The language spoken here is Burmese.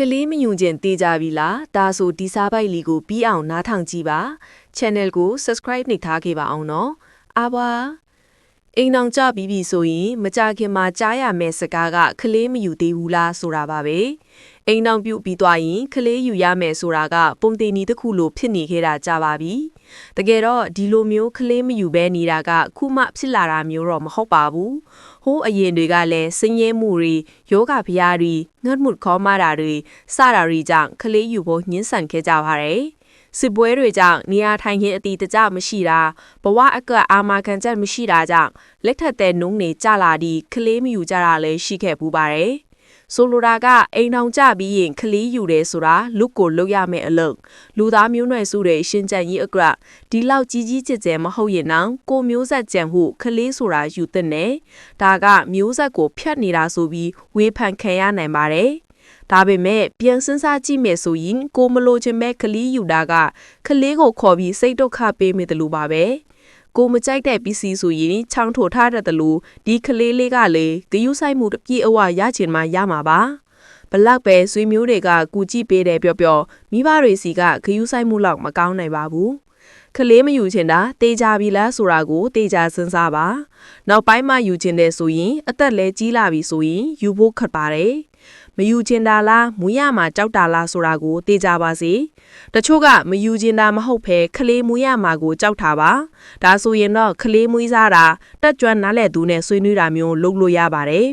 ကလေးမယုံကျင်သေးကြပြီလားဒါဆိုဒီစားပိုက်လီကိုပြီးအောင်နားထောင်ကြည့်ပါ channel ကို subscribe နှိပ်ထားခဲ့ပါအောင်နော်အားပါအိမ်အောင်ကြပြီးပြီဆိုရင်မကြခင်မှာကြားရမယ့်စကားကကလေးမယူသေးဘူးလားဆိုတာပါပဲအိမ်အောင်ပြုတ်ပြီးသွားရင်ကလေးယူရမယ်ဆိုတာကပုံတင်နီတစ်ခုလိုဖြစ်နေခဲ့တာကြပါပြီ တကယ်တော့ဒီလိုမျိုးကလေးမယူဘဲနေတာကခုမှဖြစ်လာတာမျိုးတော့မဟုတ်ပါဘူးဟိုးအရင်တွေကလည်းစင်းရဲမှုတွေယောဂဖျားတွေငတ်မှုခေါ်မတာတွေစတာတွေကြောင့်ကလေးယူဖို့ညှင်းဆန်ခဲ့ကြပါတယ်စစ်ပွဲတွေကြောင့်နေရာထိုင်ခင်းအတီတကြမရှိတာဘဝအကအာမခံချက်မရှိတာကြောင့်လက်ထက်တဲ့နှုံးနေကြလာပြီးကလေးမယူကြတာလည်းရှိခဲ့ပူပါတယ် ဆိုလိုတာကအိမ်အောင်ကြပြီးရင်ခလီးယူတယ်ဆိုတာလူကိုလုတ်ရမယ့်အလုပ်လူသားမျိုးနွယ်စုတွေရှင်းကြံရေးအကရဒီလောက်ကြီးကြီးကျယ်ကျယ်မဟုတ်ရင်တော့ကိုမျိုးဆက်ကြံဟုခလီးဆိုတာယူတဲ့နဲ့ဒါကမျိုးဆက်ကိုဖြတ်နေတာဆိုပြီးဝေဖန်ခံရနိုင်ပါတယ်ဒါပေမဲ့ပြန်စဉ်းစားကြည့်မယ်ဆိုရင်ကိုမလိုချင်မဲ့ကလေးယူတာကကလေးကိုခေါ်ပြီးစိတ်ဒုက္ခပေးမိတယ်လို့ပါပဲ ကိုမကြိုက်တဲ့ပစ္စည်းဆိုရင်ချောင်းထိုထားတတ်တယ်လို့ဒီကလေးလေးကလေဂယုဆိုင်မှုတစ်ပြေအဝရချင်မှရမှာပါဘလောက်ပဲဆွေမျိုးတွေကကူကြည့်ပေးတယ်ပြောပြောမိဘတွေစီကဂယုဆိုင်မှုလောက်မကောင်းနိုင်ပါဘူးကလေးမယူချင်တာတေးကြပြီလားဆိုတာကိုတေးကြစဉ်းစားပါနောက်ပိုင်းမှယူချင်တယ်ဆိုရင်အသက်လဲကြီးလာပြီဆိုရင်ယူဖို့ခက်ပါတယ် မယူချင်တာလားမူရမှာကြောက်တာလားဆိုတာကိုသိကြပါစေတချို့ကမယူချင်တာမဟုတ်ဘဲခလေးမူရမှာကိုကြောက်တာပါဒါဆိုရင်တော့ခလေးမွေးစားတာတက်ကြွနားလဲသူနဲ့ဆွေးနွေးတာမျိုးလုပ်လို့ရပါတယ်